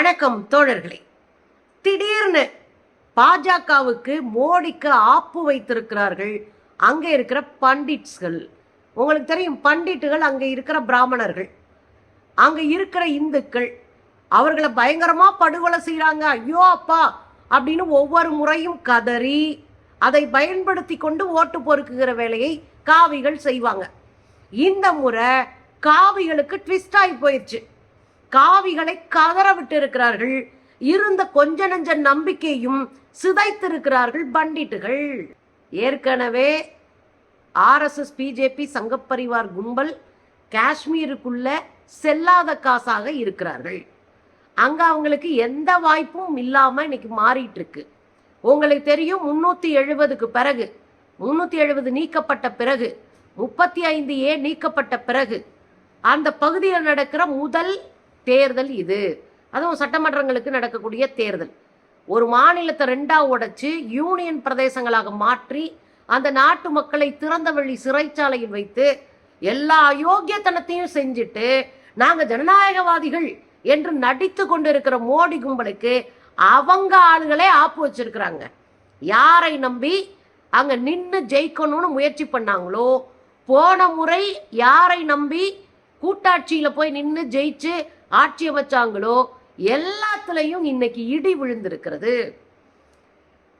வணக்கம் தோழர்களே. திடீர்னு பாஜகவுக்கு மோடிக்கு ஆப்பு வைத்திருக்கிறார்கள். அங்கே இருக்கிற பண்டிட்ஸ்கள். உங்களுக்கு தெரியும் பண்டிட்டுகள் அங்கே இருக்கிற பிராமணர்கள். அங்கே இருக்கிற இந்துக்கள். அவர்களை பயங்கரமாக படுகொலை செய்கிறாங்க ஐயோ அப்பா அப்படின்னு ஒவ்வொரு முறையும் கதறி அதை பயன்படுத்தி கொண்டு ஓட்டு பொறுக்குகிற வேலையை காவிகள் செய்வாங்க. இந்த முறை காவிகளுக்கு ட்விஸ்ட் ஆகி போயிடுச்சு காவிகளை கதற இருக்கிறார்கள் இருந்த கொஞ்ச நெஞ்ச நம்பிக்கையும் சிதைத்திருக்கிறார்கள் பண்டிட்டுகள். ஏற்கனவே ஆர்எஸ்எஸ் பிஜேபி சங்கப்பரிவார் கும்பல் காஷ்மீருக்குள்ள செல்லாத காசாக இருக்கிறார்கள். அங்க அவங்களுக்கு எந்த வாய்ப்பும் இல்லாம இன்னைக்கு மாறிட்டு இருக்கு உங்களுக்கு தெரியும் முன்னூத்தி எழுபதுக்கு பிறகு முன்னூத்தி எழுபது நீக்கப்பட்ட பிறகு முப்பத்தி ஐந்து ஏ நீக்கப்பட்ட பிறகு அந்த பகுதியில் நடக்கிற முதல் தேர்தல் இது. அதுவும் சட்டமன்றங்களுக்கு நடக்கக்கூடிய தேர்தல். ஒரு மாநிலத்தை ரெண்டா உடைச்சு யூனியன் பிரதேசங்களாக மாற்றி அந்த நாட்டு மக்களை திறந்த வழி சிறைச்சாலையில் வைத்து எல்லா அயோக்கியத்தனத்தையும் செஞ்சுட்டு நாங்க ஜனநாயகவாதிகள் என்று நடித்து கொண்டிருக்கிற மோடி கும்பலுக்கு அவங்க ஆளுகளே ஆப்பு வச்சிருக்கிறாங்க. யாரை நம்பி அங்க நின்று ஜெயிக்கணும்னு முயற்சி பண்ணாங்களோ போன முறை யாரை நம்பி கூட்டாட்சியில போய் நின்று ஜெயிச்சு ஆட்சி அமைச்சாங்களோ எல்லாத்துலயும் இன்னைக்கு இடி விழுந்திருக்கிறது.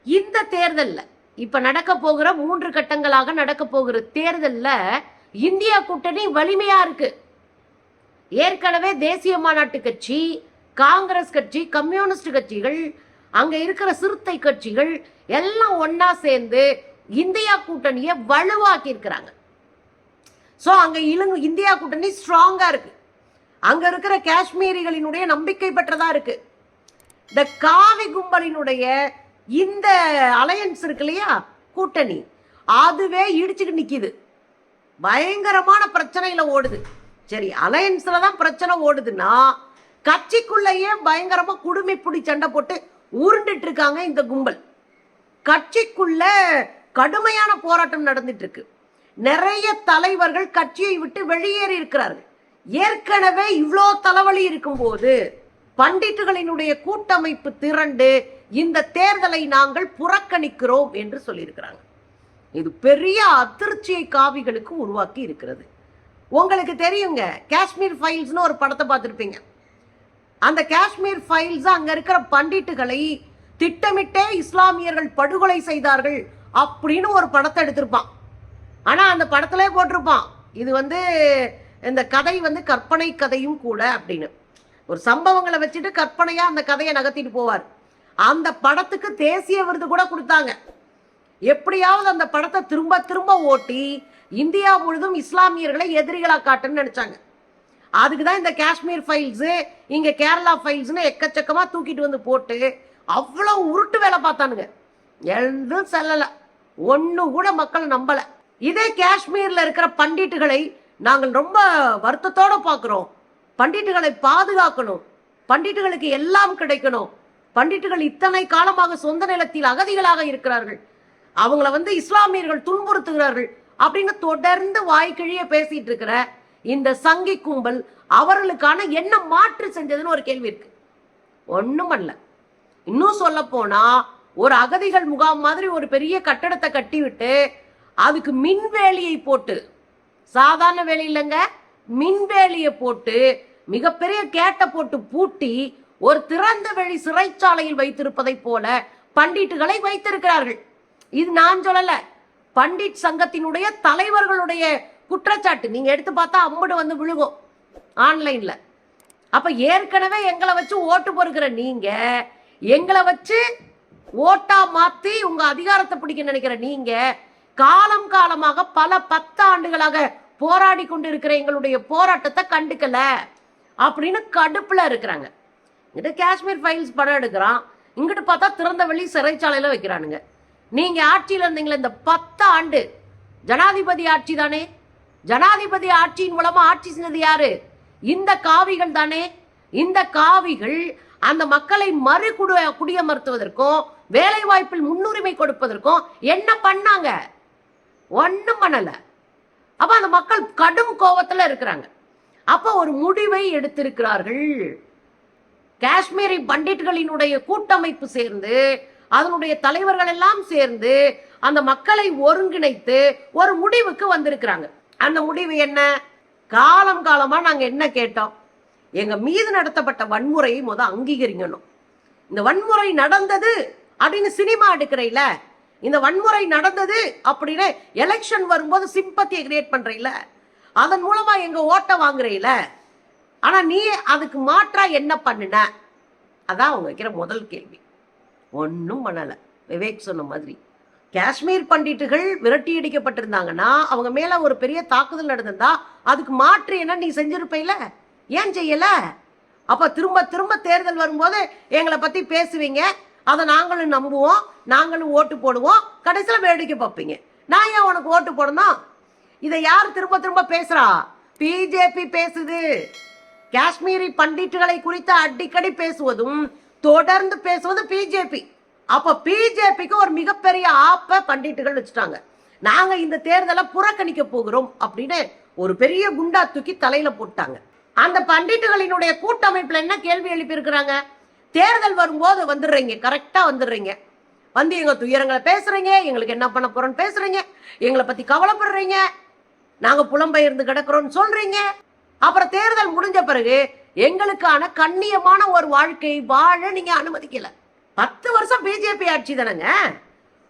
இந்த தேர்தல்ல இப்ப நடக்க போகிற மூன்று கட்டங்களாக நடக்க போகிற தேர்தல்ல இந்தியா கூட்டணி வலிமையா இருக்கு. ஏற்கனவே தேசிய மாநாட்டு கட்சி காங்கிரஸ் கட்சி கம்யூனிஸ்ட் கட்சிகள் அங்க இருக்கிற சிறுத்தை கட்சிகள் எல்லாம் ஒன்றா சேர்ந்து இந்தியா கூட்டணியை வலுவாக்கி இருக்கிறாங்க ஸோ அங்கே இலங்கை இந்தியா கூட்டணி ஸ்ட்ராங்கா இருக்கு. அங்க இருக்கிற காஷ்மீரிகளினுடைய நம்பிக்கை பெற்றதா இருக்கு. இந்த காவி கும்பலினுடைய இந்த அலையன்ஸ் இருக்கு இல்லையா? கூட்டணி. அதுவே இடிச்சுட்டு நிக்குது. பயங்கரமான பிரச்சனையில ஓடுது. சரி அலையன்ஸ்ல தான் பிரச்சனை ஓடுதுன்னா கட்சிக்குள்ளேயே பயங்கரமா குடுமி புடி சண்டை போட்டு உருண்டுட்டு இருக்காங்க இந்த கும்பல். கட்சிக்குள்ள கடுமையான போராட்டம் நடந்துட்டு இருக்கு. நிறைய தலைவர்கள் கட்சியை விட்டு வெளியேறி இருக்கிறார்கள். ஏற்கனவே இவ்வளோ தலைவலி இருக்கும்போது பண்டிட்டுகளினுடைய கூட்டமைப்பு திரண்டு இந்த தேர்தலை நாங்கள் புறக்கணிக்கிறோம் என்று சொல்லியிருக்கிறாங்க. இது பெரிய அதிர்ச்சியை காவிகளுக்கு உருவாக்கி இருக்கிறது. உங்களுக்கு தெரியுங்க காஷ்மீர் ஃபைல்ஸ்னு ஒரு படத்தை பார்த்துருப்பீங்க. அந்த காஷ்மீர் ஃபைல்ஸ் அங்கே இருக்கிற பண்டிட்டுகளை திட்டமிட்டே இஸ்லாமியர்கள் படுகொலை செய்தார்கள் அப்படின்னு ஒரு படத்தை எடுத்திருப்பான். ஆனால் அந்த படத்திலே போட்டிருப்பான். இது வந்து இந்த கதை வந்து கற்பனை கதையும் கூட அப்படின்னு. ஒரு சம்பவங்களை வச்சுட்டு கற்பனையா அந்த கதையை நகர்த்திட்டு போவார். அந்த படத்துக்கு தேசிய விருது கூட கொடுத்தாங்க. எப்படியாவது அந்த படத்தை திரும்ப திரும்ப ஓட்டி இந்தியா முழுதும் இஸ்லாமியர்களை எதிரிகளாக காட்டுன்னு நினைச்சாங்க. அதுக்கு தான் இந்த காஷ்மீர் ஃபைல்ஸு இங்க கேரளா ஃபைல்ஸ்னு எக்கச்சக்கமா தூக்கிட்டு வந்து போட்டு அவ்வளோ உருட்டு வேலை பார்த்தானுங்க. எதுவும் செல்லலை. ஒன்று கூட மக்கள் நம்பல. இதே காஷ்மீர்ல இருக்கிற பண்டிட்டுகளை நாங்கள் ரொம்ப வருத்தத்தோடு பார்க்குறோம். பண்டிட்டுகளை பாதுகாக்கணும். பண்டிட்டுகளுக்கு எல்லாம் கிடைக்கணும். பண்டிட்டுகள் இத்தனை காலமாக சொந்த நிலத்தில் அகதிகளாக இருக்கிறார்கள். அவங்கள வந்து இஸ்லாமியர்கள் துன்புறுத்துகிறார்கள் அப்படின்னு தொடர்ந்து வாய்க்கிழிய பேசிட்டு இருக்கிற இந்த சங்கி கும்பல் அவர்களுக்கான என்ன மாற்று செஞ்சதுன்னு ஒரு கேள்வி இருக்கு. ஒன்றும் பண்ணல இன்னும் சொல்ல போனா ஒரு அகதிகள் முகாம் மாதிரி ஒரு பெரிய கட்டடத்தை கட்டிவிட்டு அதுக்கு மின்வேலியை போட்டு சாதாரண வேலி இல்லைங்க. மின்வேலியை போட்டு மிகப்பெரிய கேட்டை போட்டு பூட்டி ஒரு திறந்த வெளி சிறைச்சாலையில் வைத்திருப்பதை போல பண்டிட்டுகளை வைத்திருக்கிறார்கள். இது நான் சொல்லல. பண்டிட் சங்கத்தினுடைய தலைவர்களுடைய குற்றச்சாட்டு. நீங்க எடுத்து பார்த்தா அம்முடு வந்து விழுகும் ஆன்லைன்ல. அப்ப ஏற்கனவே எங்களை வச்சு ஓட்டு பொறுக்கிற நீங்க எங்களை வச்சு ஓட்டா மாத்தி உங்க அதிகாரத்தை பிடிக்க நினைக்கிற நீங்க காலம் காலமாக பல பத்து ஆண்டுகளாக போராடி கொண்டு இருக்கிற எங்களுடைய போராட்டத்தை கண்டுக்கல அப்படின்னு கடுப்புல இருக்கிறாங்க. இங்கிட்ட காஷ்மீர் ஃபைல்ஸ் படம் எடுக்கிறான். இங்கிட்டு பார்த்தா திறந்த வெளி சிறைச்சாலையில வைக்கிறானுங்க. நீங்க ஆட்சியில் இருந்தீங்களே இந்த பத்து ஆண்டு ஜனாதிபதி ஆட்சி தானே? ஜனாதிபதி ஆட்சியின் மூலமா ஆட்சி செஞ்சது யாரு? இந்த காவிகள் தானே? இந்த காவிகள் அந்த மக்களை மறு குடு குடியமர்த்துவதற்கும் வேலை வாய்ப்பில் முன்னுரிமை கொடுப்பதற்கும் என்ன பண்ணாங்க? ஒன்றும் பண்ணலை. அப்ப அந்த மக்கள் கடும் கோபத்துல இருக்கிறாங்க. அப்ப ஒரு முடிவை எடுத்திருக்கிறார்கள். காஷ்மீரி பண்டிட்களினுடைய கூட்டமைப்பு சேர்ந்து அதனுடைய தலைவர்கள் எல்லாம் சேர்ந்து அந்த மக்களை ஒருங்கிணைத்து ஒரு முடிவுக்கு வந்திருக்கிறாங்க. அந்த முடிவு என்ன? காலம் காலமா நாங்க என்ன கேட்டோம்? எங்க மீது நடத்தப்பட்ட வன்முறையை முத அங்கீகரிக்கணும். இந்த வன்முறை நடந்தது அப்படின்னு சினிமா எடுக்கிறையில இந்த வன்முறை நடந்தது அப்படின்னு எலெக்ஷன் வரும்போது சிம்பத்தியை கிரியேட் பண்றீல அதன் மூலமா எங்க ஓட்ட வாங்குறீல ஆனா நீ அதுக்கு மாற்றா என்ன பண்ணுன? அதான் அவங்க வைக்கிற முதல் கேள்வி. ஒன்றும் பண்ணல. விவேக் சொன்ன மாதிரி. காஷ்மீர் பண்டிட்டுகள் விரட்டி அடிக்கப்பட்டிருந்தாங்கன்னா அவங்க மேல ஒரு பெரிய தாக்குதல் நடந்திருந்தா அதுக்கு மாற்று என்ன நீ செஞ்சிருப்பையில ஏன் செய்யல? அப்ப திரும்ப திரும்ப தேர்தல் வரும்போது எங்களை பத்தி பேசுவீங்க. அதை நாங்களும் நம்புவோம் நாங்களும் ஓட்டு போடுவோம். கடைசியில் வேடிக்கை பார்ப்பீங்க. நான் ஏன் உனக்கு ஓட்டு போடணும்? இதை யார் திரும்ப திரும்ப பேசுறா? பிஜேபி பேசுது. காஷ்மீரி பண்டிட்டுகளை குறித்து அடிக்கடி பேசுவதும் தொடர்ந்து பேசுவது பிஜேபி. அப்ப பிஜேபிக்கு ஒரு மிகப்பெரிய ஆப்ப பண்டிட்டுகள் வச்சுட்டாங்க. நாங்க இந்த தேர்தலை புறக்கணிக்க போகிறோம் அப்படின்னு ஒரு பெரிய குண்டா தூக்கி தலையில போட்டாங்க. அந்த பண்டிட்டுகளினுடைய கூட்டமைப்புல என்ன கேள்வி எழுப்பியிருக்கிறாங்க? தேர்தல் வரும்போது வந்துடுறீங்க கரெக்டாக வந்துடுறீங்க. வந்து எங்கள் துயரங்களை பேசுகிறீங்க எங்களுக்கு என்ன பண்ண போகிறோன்னு பேசுகிறீங்க எங்களை பற்றி கவலைப்படுறீங்க நாங்கள் புலம்பெயர்ந்து கிடக்குறோம்னு சொல்கிறீங்க அப்புறம் தேர்தல் முடிஞ்ச பிறகு எங்களுக்கான கண்ணியமான ஒரு வாழ்க்கை வாழ நீங்கள் அனுமதிக்கலை. பத்து வருஷம் பிஜேபி ஆட்சி தானங்க.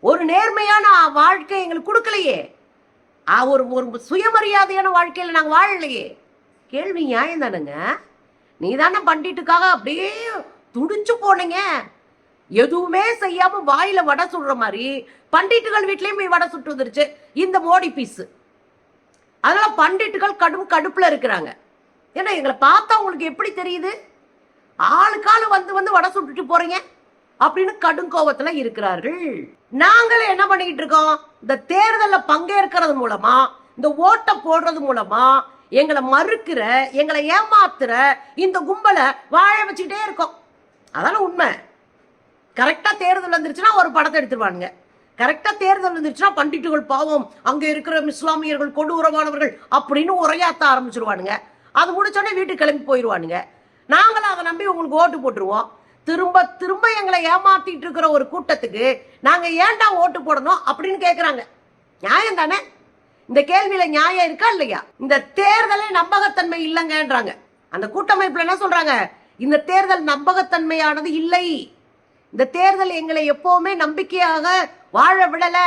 ஒரு நேர்மையான வாழ்க்கை எங்களுக்கு கொடுக்கலையே. ஒரு ஒரு சுயமரியாதையான வாழ்க்கையில் நாங்கள் வாழலையே. கேள்வி நியாயம் தானுங்க. நீ தானே பண்டிட்டுக்காக அப்படியே துடிச்சு போனீங்க. எதுவுமே செய்யாம வாயில வடை சுடுற மாதிரி பண்டிட்டுகள் வீட்லயும் போய் வடை சுட்டு வந்துருச்சு. இந்த மோடி பீஸ் அதனால பண்டிட்டுகள் கடும் கடுப்புல இருக்கிறாங்க. ஏன்னா எங்களை பார்த்தா உங்களுக்கு எப்படி தெரியுது? ஆளுக்காலு வந்து வந்து வடை சுட்டுட்டு போறீங்க அப்படின்னு கடும் கோபத்துல இருக்கிறார்கள். நாங்களே என்ன பண்ணிக்கிட்டு இருக்கோம்? இந்த தேர்தலில் பங்கேற்கிறது மூலமா இந்த ஓட்டை போடுறது மூலமா எங்களை மறுக்கிற எங்களை ஏமாத்துற இந்த கும்பலை வாழ வச்சுக்கிட்டே இருக்கோம். அதான உண்மை. கரெக்டாக தேர்தல் வந்துருச்சுன்னா ஒரு படத்தை எடுத்துருவானுங்க. கரெக்டாக தேர்தல் வந்துருச்சுன்னா பண்டிட்டுகள் பாவம் அங்கே இருக்கிற இஸ்லாமியர்கள் கொடூரமானவர்கள் அப்படின்னு உரையாத்த ஆரம்பிச்சிருவானுங்க. அது முடிச்சோடனே வீட்டுக்கு கிளம்பி போயிடுவானுங்க நாங்களும் அதை நம்பி உங்களுக்கு ஓட்டு போட்டுருவோம். திரும்ப திரும்ப எங்களை ஏமாத்திட்டு இருக்கிற ஒரு கூட்டத்துக்கு நாங்கள் ஏன்டா ஓட்டு போடணும் அப்படின்னு கேட்குறாங்க நியாயம் தானே? இந்த கேள்வியில நியாயம் இருக்கா இல்லையா? இந்த தேர்தலே நம்பகத்தன்மை இல்லைங்கன்றாங்க. அந்த கூட்டமைப்பில் என்ன சொல்றாங்க? இந்த தேர்தல் நம்பகத்தன்மையானது இல்லை. இந்த தேர்தல் எங்களை எப்பவுமே நம்பிக்கையாக வாழ விடல.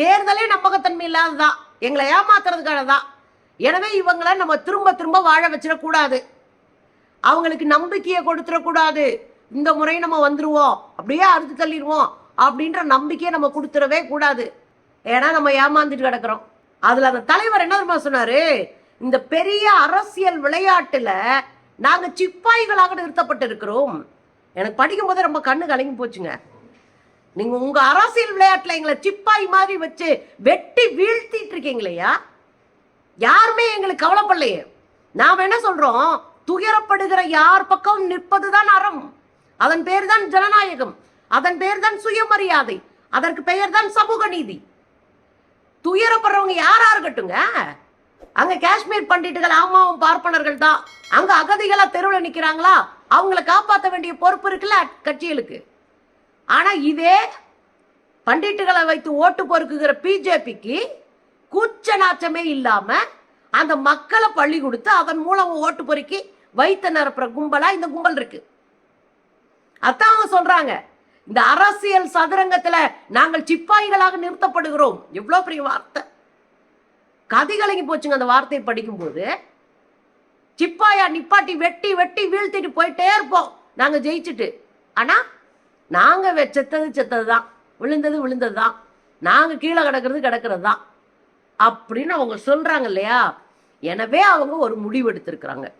தேர்தலே நம்பகத்தன்மை இல்லாததான் எங்களை ஏமாத்துறதுக்கானதான் எனவே இவங்களை நம்ம திரும்ப திரும்ப வாழ வச்சிடக்கூடாது அவங்களுக்கு நம்பிக்கையை கொடுத்துடக்கூடாது இந்த முறை நம்ம வந்துருவோம். அப்படியே அறுத்து தள்ளிடுவோம் அப்படின்ற நம்பிக்கையை நம்ம கொடுத்துடவே கூடாது. ஏன்னா நம்ம ஏமாந்துட்டு கிடக்குறோம். அதுல அந்த தலைவர் என்ன தெரியுமா சொன்னாரு? இந்த பெரிய அரசியல் விளையாட்டுல நாங்க சிப்பாய்களாக நிறுத்தப்பட்டு இருக்கிறோம் எனக்கு படிக்கும் போதே ரொம்ப கண்ணு கலங்கி போச்சுங்க. நீங்க உங்க அரசியல் விளையாட்டுல எங்களை சிப்பாய் மாதிரி வச்சு வெட்டி வீழ்த்திட்டு இருக்கீங்களையா யாருமே எங்களுக்கு கவலைப்படலையே. நாம் என்ன சொல்றோம்? துயரப்படுகிற யார் பக்கம் நிற்பதுதான் அறம். அதன் பேர் தான் ஜனநாயகம். அதன் பேர் தான் சுயமரியாதை. அதற்கு பெயர் தான் சமூக நீதி. துயரப்படுறவங்க யாரா இருக்கட்டுங்க அங்க காஷ்மீர் பண்டிட்டுகள் ஆமாவும் பார்ப்பனர்கள் தான். அங்க அகதிகளா தெருவில் நிக்கிறாங்களா? அவங்கள காப்பாற்ற வேண்டிய பொறுப்பு இருக்குல்ல கட்சிகளுக்கு. ஆனா இதே பண்டிட்டுகளை வைத்து ஓட்டு பொறுக்குகிற பிஜேபிக்கு கூச்ச நாச்சமே இல்லாம அந்த மக்களை பள்ளி கொடுத்து அதன் மூலம் ஓட்டு பொறுக்கி வைத்த நிரப்புற கும்பலா இந்த கும்பல் இருக்கு. அதான் அவங்க சொல்றாங்க. இந்த அரசியல் சதுரங்கத்துல நாங்கள் சிப்பாய்களாக நிறுத்தப்படுகிறோம். எவ்வளவு பெரிய வார்த்தை. கதிகலங்கி போச்சுங்க அந்த வார்த்தையை படிக்கும்போது. சிப்பாயா நிப்பாட்டி வெட்டி வெட்டி வீழ்த்திட்டு போயிட்டே இருப்போம். நாங்க ஜெயிச்சுட்டு. ஆனா நாங்க வெ- செத்தது செத்தது தான் விழுந்தது விழுந்தது தான் நாங்க கீழே கிடக்கிறது கிடக்கிறது தான் அப்படின்னு அவங்க சொல்றாங்க இல்லையா? எனவே அவங்க ஒரு முடிவு எடுத்திருக்கிறாங்க.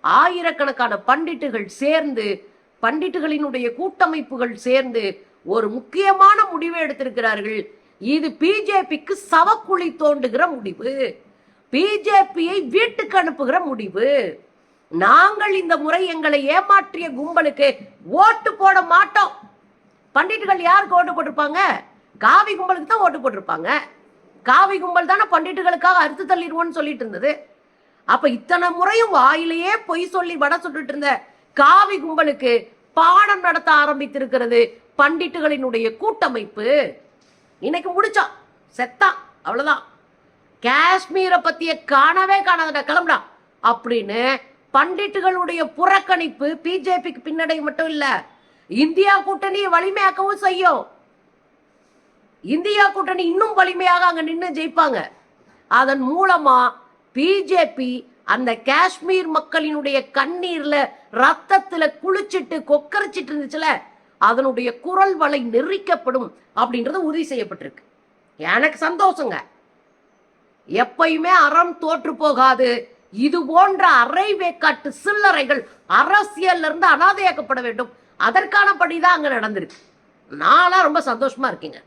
ஆயிரக்கணக்கான பண்டிட்டுகள் சேர்ந்து பண்டிட்டுகளினுடைய கூட்டமைப்புகள் சேர்ந்து ஒரு முக்கியமான முடிவை எடுத்திருக்கிறார்கள். இது பிஜேபிக்கு சவக்குழி தோண்டுகிற முடிவு. பிஜேபியை வீட்டுக்கு அனுப்புகிற முடிவு. நாங்கள் இந்த முறை எங்களை ஏமாற்றிய கும்பலுக்கு ஓட்டு போட மாட்டோம். பண்டிட்டுகள் யாருக்கு ஓட்டு போட்டிருப்பாங்க? காவி கும்பலுக்கு தான் ஓட்டு போட்டிருப்பாங்க. காவி கும்பல் தானே பண்டிட்டுகளுக்காக அறுத்து தள்ளிடுவோம்னு சொல்லிட்டு இருந்தது. அப்ப இத்தனை முறையும் வாயிலேயே பொய் சொல்லி வட சுட்டுட்டு இருந்த காவி கும்பலுக்கு பாடம் நடத்த ஆரம்பித்திருக்கிறது பண்டிட்டுகளினுடைய கூட்டமைப்பு. இன்னைக்கு முடிச்சான். செத்தான் அவ்வளவுதான். காஷ்மீரை பத்திய காணவே காணாதடா கிளம்புடா. அப்படின்னு பண்டிட்டுகளுடைய புறக்கணிப்பு பிஜேபிக்கு பின்னடை மட்டும் இல்ல இந்தியா கூட்டணியை வலிமையாக்கவும் செய்யும். இந்தியா கூட்டணி இன்னும் வலிமையாக அங்க நின்று ஜெயிப்பாங்க. அதன் மூலமா பிஜேபி அந்த காஷ்மீர் மக்களினுடைய கண்ணீர்ல ரத்தத்துல குளிச்சிட்டு கொக்கரிச்சிட்டு இருந்துச்சுல அதனுடைய குரல் வலை நெறிக்கப்படும் அப்படின்றது உறுதி செய்யப்பட்டிருக்கு. எனக்கு சந்தோஷங்க. எப்பயுமே அறம் தோற்று போகாது. இது போன்ற அரை வேக்காட்டு சில்லறைகள் அரசியல்ல இருந்து அனாதையாக்கப்பட வேண்டும். அதற்கான படிதான் அங்க நடந்திருக்கு. நான்லாம் ரொம்ப சந்தோஷமா இருக்கீங்க.